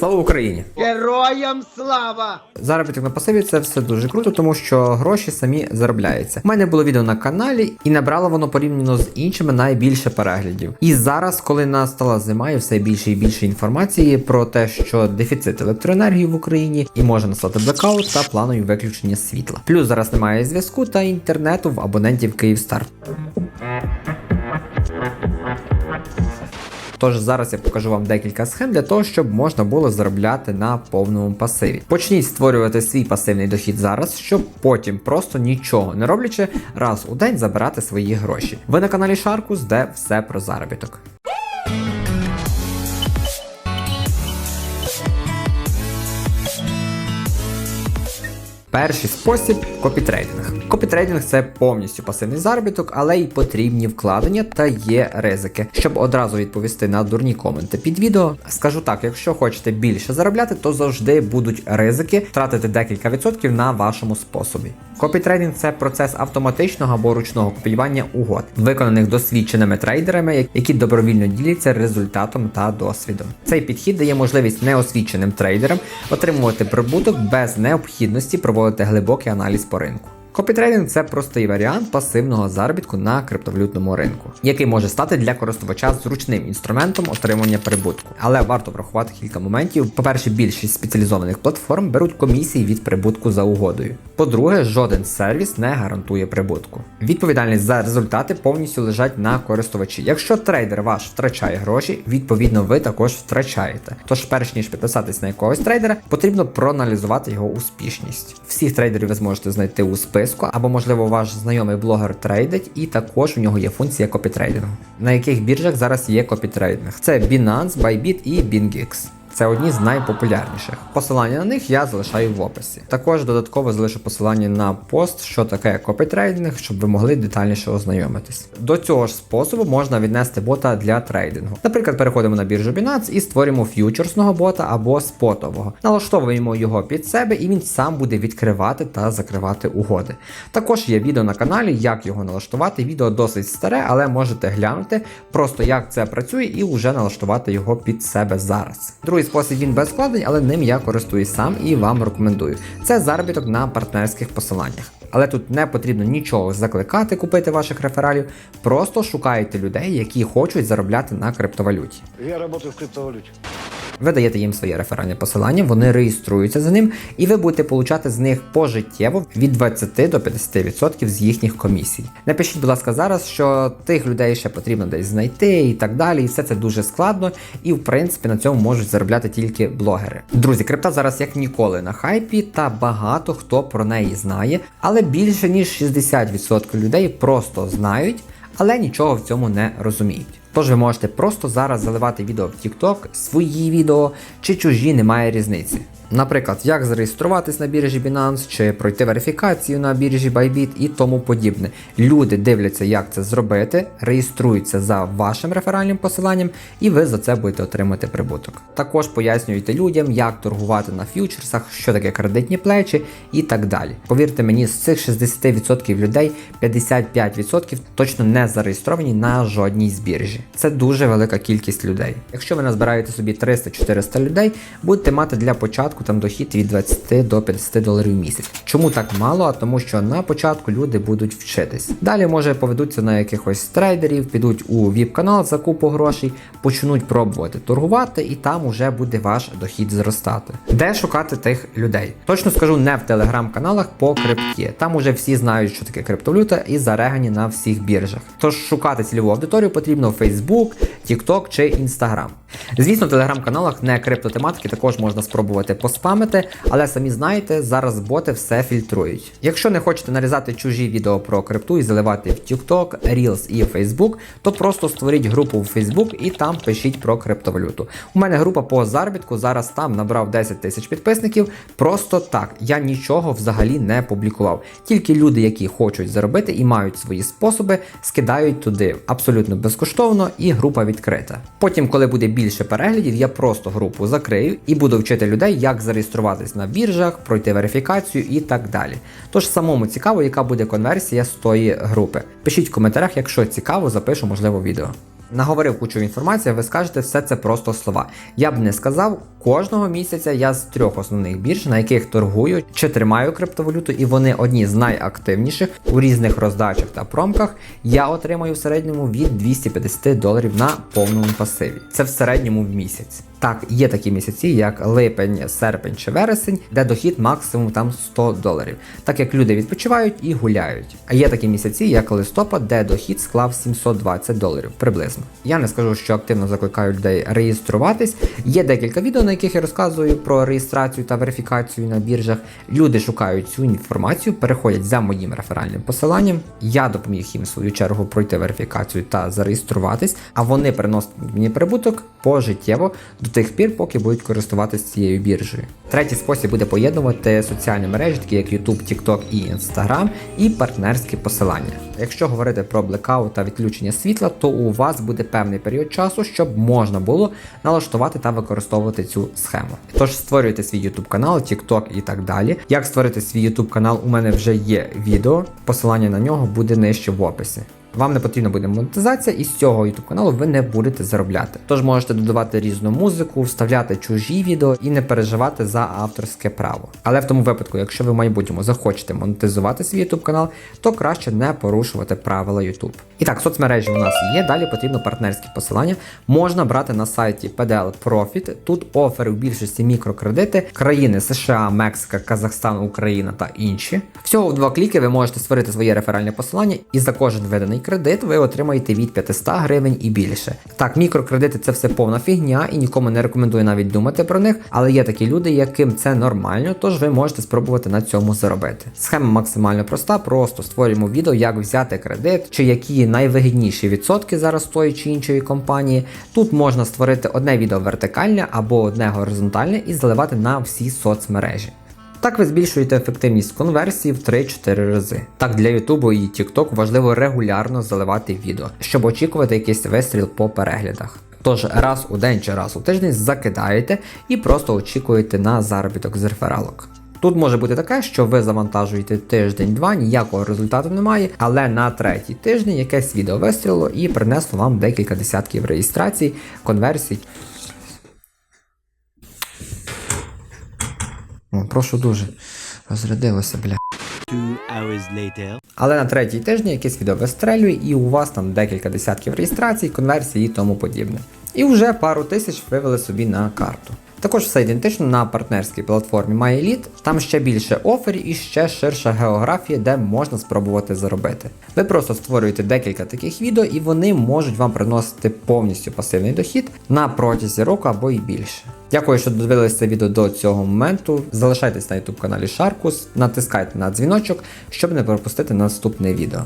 Слава Україні! Героям слава! Заробіток на пасиві це все дуже круто, тому що гроші самі заробляються. У мене було відео на каналі, і набрало воно порівняно з іншими найбільше переглядів. І зараз, коли настала зима, і все більше і більше інформації про те, що дефіцит електроенергії в Україні і може настати блекаут та планові виключення світла. Плюс зараз немає зв'язку та інтернету в абонентів Київстар. Тож зараз я покажу вам декілька схем для того, щоб можна було заробляти на повному пасиві. Почніть створювати свій пасивний дохід зараз, щоб потім просто нічого не роблячи, раз у день забирати свої гроші. Ви на каналі Шаркус, де все про заробіток. Перший спосіб копітрейдинг. Копітрейдинг це повністю пасивний заробіток, але й потрібні вкладення та є ризики. Щоб одразу відповісти на дурні коменти під відео, скажу так: якщо хочете більше заробляти, то завжди будуть ризики тратити декілька відсотків на вашому способі. Копітрейдинг це процес автоматичного або ручного копіювання угод, виконаних досвідченими трейдерами, які добровільно діляться результатом та досвідом. Цей підхід дає можливість неосвіченим трейдерам отримувати прибуток без необхідності проводити глибокий аналіз по ринку. Копітрейдинг це простий варіант пасивного заробітку на криптовалютному ринку, який може стати для користувача зручним інструментом отримання прибутку. Але варто врахувати кілька моментів. По-перше, більшість спеціалізованих платформ беруть комісії від прибутку за угодою. По-друге, жоден сервіс не гарантує прибутку. Відповідальність за результати повністю лежать на користувачі. Якщо трейдер ваш втрачає гроші, відповідно ви також втрачаєте. Тож, перш ніж підписатись на якогось трейдера, потрібно проаналізувати його успішність. Всіх трейдерів ви зможете знайти у списку, або, можливо, ваш знайомий блогер трейдить, і також у нього є функція копітрейдингу. На яких біржах зараз є копітрейдинг? Це Binance, Bybit і BingX. Це одні з найпопулярніших. Посилання на них я залишаю в описі. Також додатково залишу посилання на пост, що таке копітрейдинг, щоб ви могли детальніше ознайомитись. До цього ж способу можна віднести бота для трейдингу. Наприклад, переходимо на біржу Binance і створюємо ф'ючерсного бота або спотового. Налаштовуємо його під себе, і він сам буде відкривати та закривати угоди. Також є відео на каналі, як його налаштувати. Відео досить старе, але можете глянути просто як це працює і вже налаштувати його під себе зараз. Другий спосіб він без складень, але ним я користуюсь сам і вам рекомендую. Це заробіток на партнерських посиланнях. Але тут не потрібно нічого закликати купити ваших рефералів, просто шукайте людей, які хочуть заробляти на криптовалюті. Я працюю в криптовалюте. Ви даєте їм своє реферальне посилання, вони реєструються за ним, і ви будете получати з них пожиттєво від 20 до 50% з їхніх комісій. Напишіть, будь ласка, зараз, що тих людей ще потрібно десь знайти і так далі. І все це дуже складно, і в принципі на цьому можуть заробляти тільки блогери. Друзі, крипта зараз як ніколи на хайпі, та багато хто про неї знає, але більше ніж 60% людей просто знають, але нічого в цьому не розуміють. Тож ви можете просто зараз заливати відео в TikTok, свої відео чи чужі, немає різниці. Наприклад, як зареєструватись на біржі Binance, чи пройти верифікацію на біржі Bybit і тому подібне. Люди дивляться, як це зробити, реєструються за вашим реферальним посиланням, і ви за це будете отримати прибуток. Також пояснюєте людям, як торгувати на ф'ючерсах, що таке кредитні плечі і так далі. Повірте мені, з цих 60% людей 55% точно не зареєстровані на жодній з біржі. Це дуже велика кількість людей. Якщо ви назбираєте собі 300-400 людей, будете мати для початку там дохід від 20 до 50 доларів в місяць. Чому так мало? А тому що на початку люди будуть вчитись. Далі може поведуться на якихось трейдерів, підуть у віп-канал за купу грошей, почнуть пробувати торгувати, і там уже буде ваш дохід зростати. Де шукати тих людей? Точно скажу, не в телеграм-каналах по крипті. Там уже всі знають, що таке криптовалюта, і зарегані на всіх біржах. Тож шукати цільову аудиторію потрібно в Facebook, TikTok чи Instagram. Звісно, в телеграм-каналах не криптотематики також можна спробувати поспамити, але самі знаєте, зараз боти все фільтрують. Якщо не хочете нарізати чужі відео про крипту і заливати в TikTok, Reels і Facebook, то просто створіть групу в Facebook і там пишіть про криптовалюту. У мене група по заробітку зараз там набрав 10 тисяч підписників. Просто так, я нічого взагалі не публікував. Тільки люди, які хочуть заробити і мають свої способи, скидають туди абсолютно безкоштовно і група відкрита. Потім, коли буде більше переглядів, я просто групу закрию і буду вчити людей, як зареєструватись на біржах, пройти верифікацію і так далі. Тож самому цікаво, яка буде конверсія з тої групи. Пишіть в коментарях, якщо цікаво, запишу можливо відео. наговорив кучу інформації, ви скажете, все це просто слова. Я б не сказав, кожного місяця я з трьох основних бірж, на яких торгую чи тримаю криптовалюту, і вони одні з найактивніших у різних роздачах та промках, я отримую в середньому від 250 доларів на повному пасиві. Це в середньому в місяць. Так, є такі місяці, як липень, серпень чи вересень, де дохід максимум там 100 доларів, так як люди відпочивають і гуляють. А є такі місяці, як листопад, де дохід склав 720 доларів приблизно. Я не скажу, що активно закликаю людей реєструватись. Є декілька відео, на яких я розказую про реєстрацію та верифікацію на біржах. Люди шукають цю інформацію, переходять за моїм реферальним посиланням. Я допоміг їм в свою чергу пройти верифікацію та зареєструватись, а вони приносять мені прибуток пожиттєво до тих пір, поки будуть користуватися цією біржею. Третій спосіб буде поєднувати соціальні мережі, такі як YouTube, TikTok і Instagram, і партнерські посилання. Якщо говорити про блекаут та відключення світла, то у вас буде певний період часу, щоб можна було налаштувати та використовувати цю схему. Тож створюйте свій YouTube канал, TikTok і так далі. Як створити свій YouTube канал, у мене вже є відео. Посилання на нього буде нижче в описі. Вам не потрібна буде монетизація, і з цього YouTube каналу ви не будете заробляти. Тож можете додавати різну музику, вставляти чужі відео і не переживати за авторське право. Але в тому випадку, якщо ви в майбутньому захочете монетизувати свій YouTube канал, то краще не порушувати правила YouTube. І так, соцмережі у нас є. Далі потрібно партнерські посилання. Можна брати на сайті PDL Profit. Тут офери в більшості мікрокредити країни США, Мексика, Казахстан, Україна та інші. Всього в два кліки ви можете створити своє реферальне посилання, і за кожен виданий кредит ви отримаєте від 500 гривень і більше. Так, мікрокредити це все повна фігня, і нікому не рекомендую навіть думати про них, але є такі люди, яким це нормально, тож ви можете спробувати на цьому заробити. Схема максимально проста, просто створюємо відео, як взяти кредит, чи які найвигідніші відсотки зараз тої чи іншої компанії. Тут можна створити одне відео вертикальне або одне горизонтальне і заливати на всі соцмережі. Так ви збільшуєте ефективність конверсії в 3-4 рази. Так для YouTube і TikTok важливо регулярно заливати відео, щоб очікувати якийсь вистріл по переглядах. Тож раз у день чи раз у тиждень закидаєте і просто очікуєте на заробіток з рефералок. Тут може бути таке, що ви завантажуєте тиждень-два, ніякого результату немає, але на третій тиждень якесь відео вистрілило і принесло вам декілька десятків реєстрацій, конверсій. О, прошу дуже. Розрядилося, бля. Але на третій тижні якесь відео вистрелює, і у вас там декілька десятків реєстрацій, конверсій і тому подібне. І вже пару тисяч вивели собі на карту. Також все ідентично на партнерській платформі MyElite, там ще більше оферів і ще ширша географія, де можна спробувати заробити. Ви просто створюєте декілька таких відео, і вони можуть вам приносити повністю пасивний дохід на протязі року або і більше. Дякую, що додивилися це відео до цього моменту. Залишайтесь на YouTube каналі Sharkus, натискайте на дзвіночок, щоб не пропустити наступне відео.